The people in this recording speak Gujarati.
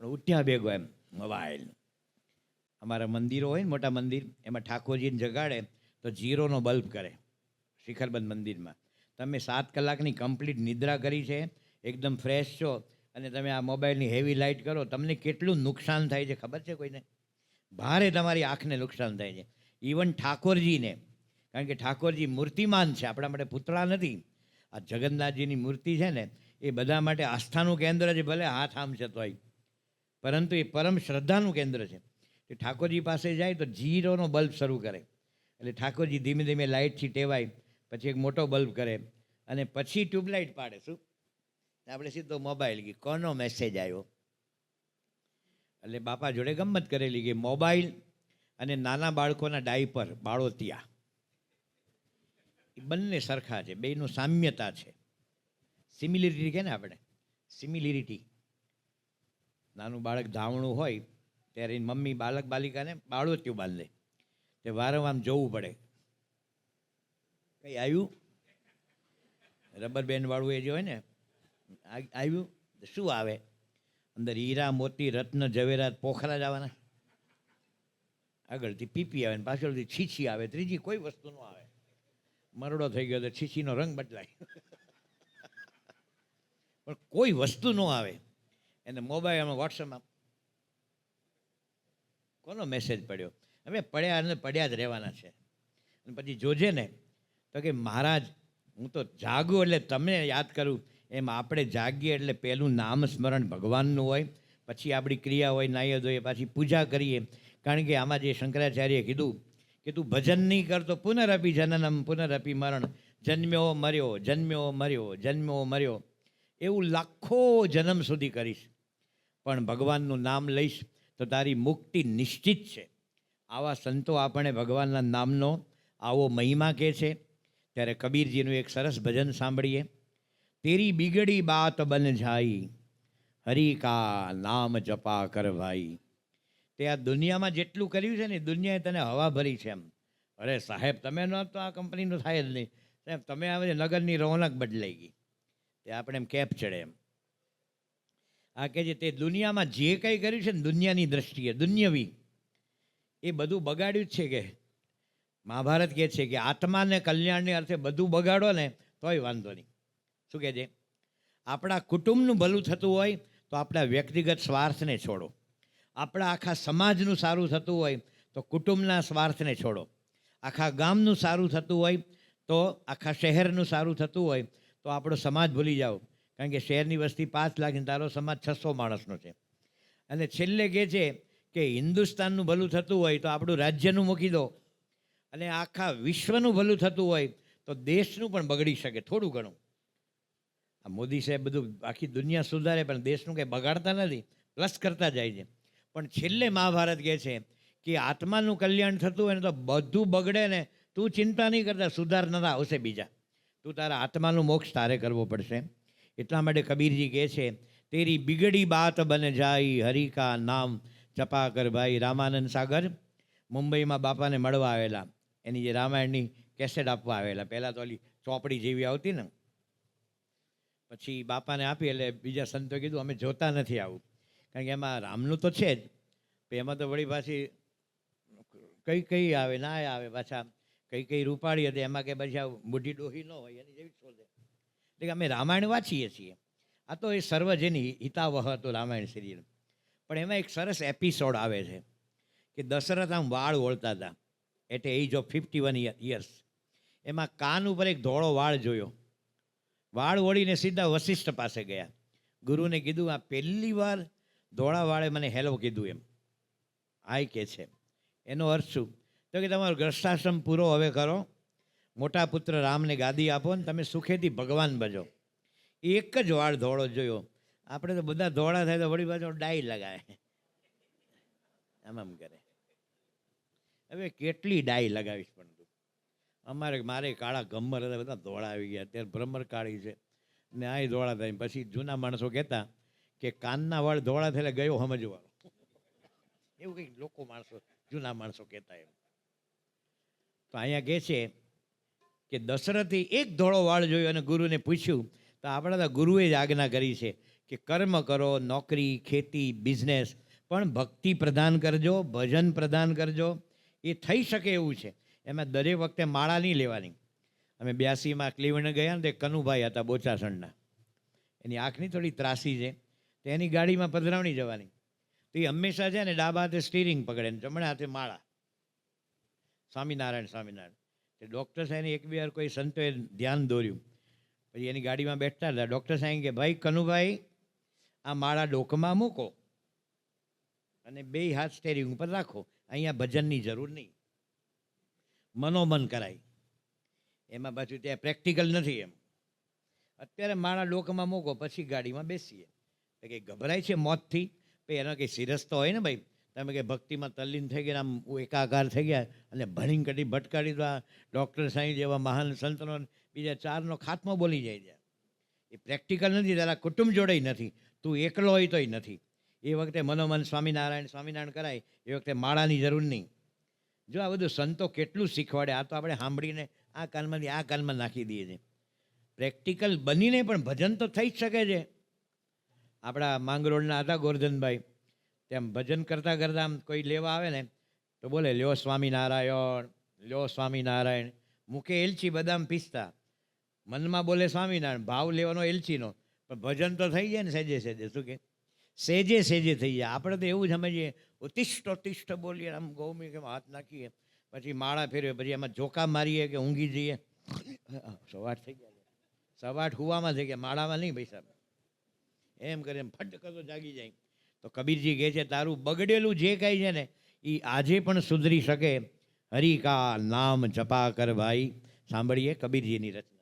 પણ ઉઠ્યા ભેગો એમ મોબાઈલ અમારા મંદિરો હોય ને મોટા મંદિર, એમાં ઠાકોરજીને જગાડે તો જીરોનો બલ્બ કરે શિખરબંધ મંદિરમાં. તમે સાત કલાકની કમ્પ્લીટ નિદ્રા કરી છે, એકદમ ફ્રેશ છો અને તમે આ મોબાઈલની હેવી લાઇટ કરો, તમને કેટલું નુકસાન થાય છે ખબર છે કોઈને? ભારે તમારી આંખને નુકસાન થાય છે. ઇવન ઠાકોરજીને, કારણ કે ઠાકોરજી મૂર્તિમાન છે, આપણા માટે પુતળા નથી. આ જગન્નાથજીની મૂર્તિ છે ને, એ બધા માટે આસ્થાનું કેન્દ્ર છે, ભલે હાથ આમ છે તોય. પરંતુ એ પરમ શ્રદ્ધાનું કેન્દ્ર છે. એ ઠાકોરજી પાસે જાય તો જીરોનો બલ્બ શરૂ કરે. એટલે ઠાકોરજી ધીમે ધીમે લાઇટથી ટેવાય, પછી એક મોટો બલ્બ કરે અને પછી ટ્યુબલાઇટ પાડે. શું? આપણે સીધો મોબાઈલ કે કોનો મેસેજ આવ્યો એટલે બાપા જોડે ગમત કરેલી કે મોબાઈલ અને નાના બાળકોના ડાયપર બાળોતિયા. એ બંને સરખા છે, બેયનું સામ્યતા છે. સિમિલિરિટી કે ને આપણે? સિમિલિરિટી નાનું બાળક ધાવણું હોય, ત્યારે એની મમ્મી બાળક બાલિકાને બાળોતિયું બાંધે. તે વારંવાર જોવું પડે. કંઈ આવ્યું? રબર બેન્ડવાળું એ જે હોય ને આવ્યું? શું આવે? અંદર હીરા, મોતી, રત્ન, ઝવેરાત, પોખરા જ આવવાના. આગળથી પીપી આવે ને પાછળથી છીછી આવે, ત્રીજી કોઈ વસ્તુ ન આવે. મરડો થઈ ગયો તો છીછીનો રંગ બદલાય. પણ કોઈ વસ્તુ ન આવે. એને મોબાઈલમાં વોટ્સઅપમાં કોનો મેસેજ પડ્યો? હવે પડ્યા અને પડ્યા જ રહેવાના છે. અને પછી જોજે ને, તો કે મહારાજ, હું તો જાગું એટલે તમને યાદ કરું, એમ આપણે જાગીએ એટલે પહેલું નામ સ્મરણ ભગવાનનું હોય, પછી આપણી ક્રિયા હોય નાહ્ય ધોઈએ પાછી પૂજા કરીએ. કારણ કે આમાં જે શંકરાચાર્યએ કીધું કે તું ભજન નહીં કરતો પુનરપી જનનમ, પુનરપી મરણ. જન્મ્યો મર્યો જન્મ્યો મર્યો જન્મ્યો મર્યો. એવું લાખો જન્મ સુધી કરીશ. પણ ભગવાનનું નામ લઈશ તો તારી મુક્તિ નિશ્ચિત છે. આવા સંતો આપણે ભગવાનના નામનો આવો મહિમા કહે છે. ત્યારે કબીરજીનું એક સરસ ભજન સાંભળીએ. તેરી બિગડી બાત બન જાય હરિ નામ જપા કર ભાઈ. તે આ દુનિયામાં જેટલું કર્યું છે ને દુનિયાએ તને હવા ભરી છે એમ. અરે સાહેબ, તમે ન તો આ કંપનીનું થાય જ નહીં. સાહેબ, તમે આવે નગરની રોનક બદલાઈ ગઈ. તે આપણે એમ કેપ ચડે એમ. આ કે છે, તે દુનિયામાં જે કંઈ કર્યું છે ને દુનિયાની દ્રષ્ટિએ, દુન્યવી, એ બધું બગાડ્યું જ છે કે. મહાભારત કહે છે કે આત્માને કલ્યાણને અર્થે બધું બગાડો ને તોય વાંધો નહીં. શું કહે છે? આપણા કુટુંબનું ભલું થતું હોય તો આપણા વ્યક્તિગત સ્વાર્થને છોડો. આપણા આખા સમાજનું સારું થતું હોય તો કુટુંબના સ્વાર્થને છોડો. આખા ગામનું સારું થતું હોય તો, આખા શહેરનું સારું થતું હોય તો આપણો સમાજ ભૂલી જાઓ. કારણ કે શહેરની વસ્તી પાંચ લાખ તારો સમાજ છસો માણસનો છે. અને છેલ્લે કહે છે કે હિન્દુસ્તાનનું ભલું થતું હોય તો આપણું રાજ્યનું મૂકી દો. અને આખા વિશ્વનું ભલું થતું હોય તો દેશનું પણ બગડી શકે થોડું ઘણું. આ મોદી સાહેબ બધું આખી દુનિયા સુધારે, પણ દેશનું કંઈ બગાડતા નથી પ્લસ કરતા જાય છે. પણ છેલ્લે મહાભારત કહે છે કે આત્માનું કલ્યાણ થતું હોય ને તો બધું બગડે ને તું ચિંતા નહીં કરતા, સુધાર નતા આવશે બીજા. તું તારા આત્માનું મોક્ષ તારે કરવો પડશે. એટલા માટે કબીરજી કહે છે, તેરી બિગડી બાત બન જાય હરિકા નામ ચપાકર ભાઈ. રામાનંદ સાગર મુંબઈમાં બાપાને મળવા આવેલા. એની જે રામાયણની કેસેટ આપવા આવેલા. પહેલાં તો ઓલી ચોપડી જેવી આવતી ને. પછી બાપાને આપી એટલે બીજા સંતો કીધું, અમે જોતા નથી આવું. કારણ કે એમાં રામનું તો છે જ. એમાં તો વળી પાછી કઈ કઈ આવે, ના આવે પાછા. કઈ કઈ રૂપાળી હતી. એમાં કે પછી આ બુઢી ડોહી ન હોય, એની જેવી શોધે એટલે કે અમે રામાયણ વાંચીએ છીએ. આ તો એ સર્વજની હિતાવહ હતું રામાયણ સિરિયલ પણ એમાં એક સરસ એપિસોડ આવે છે કે દશરથ આમ વાળ ઓળતા હતા. At age of fifty one years એમાં કાન ઉપર એક ધોળો વાળ જોયો. વાળ ઓળીને સીધા વશિષ્ઠ પાસે ગયા. ગુરુને કીધું, આ પહેલી વાર ધોળા વાળે મને હેલો કીધું એમ. આય કે છે. એનો અર્થ શું? તો કે તમારો ગ્રસ્તાશ્રમ પૂરો, હવે કરો. મોટા પુત્ર રામને ગાદી આપો ને તમે સુખેથી ભગવાન બજો. એક જ વાળ ધોળો જોયો. આપણે તો બધા ધોળા થાય તો વળી પાછો ડાઈ લગાવે આમ આમ કરે. હવે કેટલી ડાઈ લગાવીશ પણ તું? અમારે મારે કાળા ગમ્મર હતા, બધા ધોળા આવી ગયા. અત્યારે ભ્રમર કાળી છે. ને આ ધોળા થાય. પછી જૂના માણસો કહેતા કે કાનના વાળ ધોળા થયેલા ગયો સમજવાળો. એવું કંઈક લોકો માણસો, જૂના માણસો કહેતા એમ. તો અહીંયા કહે છે કે દશરથે એક ધોળો વાળ જોયો અને ગુરુને પૂછ્યું, તો આપણા તો ગુરુએ જ આજ્ઞા કરી છે કે કર્મ કરો, નોકરી, ખેતી, બિઝનેસ, પણ ભક્તિ પ્રદાન કરજો, ભજન પ્રદાન કરજો. એ થઈ શકે એવું છે. એમાં દરેક વખતે માળા નહીં લેવાની. અમે બ્યાસીમાં ક્લીવણ ગયા ને તે કનુભાઈ હતા બોચાસણના. એની આંખની થોડી ત્રાસી છે. તો એની ગાડીમાં પધરાવણી જવાની. તો એ હંમેશા છે ને ડાબા હાથે સ્ટીરિંગ પકડે ને જમણા હાથે માળા. સ્વામિનારાયણ સ્વામિનારાયણ. તે ડૉક્ટર સાહેબને એક બે વાર કોઈ સંતોએ ધ્યાન દોર્યું. પછી એની ગાડીમાં બેઠતા હતા. ડૉક્ટર સાહેબ કે, ભાઈ, કનુભાઈ, આ માળા ડોકમાં મૂકો અને બે હાથ સ્ટેરિંગ ઉપર રાખો. અહીંયા ભજનની જરૂર નહીં. મનોમન કરાય એમાં પાછું ત્યાં પ્રેક્ટિકલ નથી એમ. અત્યારે માળા ડોકમાં મૂકો, પછી ગાડીમાં બેસીએ. કંઈ ગભરાય છે મોતથી. પછી એનો કંઈ સિરસ તો હોય ને ભાઈ? તમે કે ભક્તિમાં તલ્લીન થઈ ગયા આમ એકાકાર થઈ ગયા અને ભણી કઢી ભટકાડી દો આ ડૉક્ટર સાંઈ જેવા મહાન સંતનો બીજા ચારનો ખાતમો બોલી જાય છે. એ પ્રેક્ટિકલ નથી, તારા કુટુંબ જોડે નથી, તું એકલો હોય તોય નથી. એ વખતે મનોમન સ્વામિનારાયણ સ્વામિનારાયણ કરાય, એ વખતે માળાની જરૂર નહીં. જો આ બધું સંતો કેટલું શીખવાડે, આ તો આપણે સાંભળીને આ કાલમાંથી આ કાનમાં નાખી દઈએ છીએ. પ્રેક્ટિકલ બનીને પણ ભજન તો થઈ જ શકે છે. આપણા માંગરોળના હતા ગોરધનભાઈ. તેમ ભજન કરતાં કરતાં આમ કોઈ લેવા આવે ને, તો બોલે, લ્યો સ્વામિનારાયણ લ્યો સ્વામિનારાયણ. મૂકે એલચી બદામ પીસતા. મનમાં બોલે, સ્વામિનારાયણ, ભાવ લેવાનો એલચીનો. પણ ભજન તો થઈ જાય ને સેજે સેજે, શું કે? સેજે સેજે થઈ જાય. આપણે તો એવું સમજીએ ઉતિષ્ઠ ઉતિષ્ઠ બોલીએ. આમ ગૌમી કે હાથ નાખીએ? પછી માળા ફેરવે, પછી એમાં જોકા મારીએ કે ઊંઘી જઈએ? સવાટ થઈ ગયા. સવાટ હુવામાં થઈ ગયા. માળામાં નહીં ભાઈ સાહેબ એમ કરીને ફટ કરતો જાગી જાય. તો કબીરજી કહે છે, તારું બગડેલું જે કાંઈ છે ને એ આજે પણ સુધરી શકે. હરિકા નામ જપા કર ભાઈ. સાંભળીએ કબીરજીની રચના.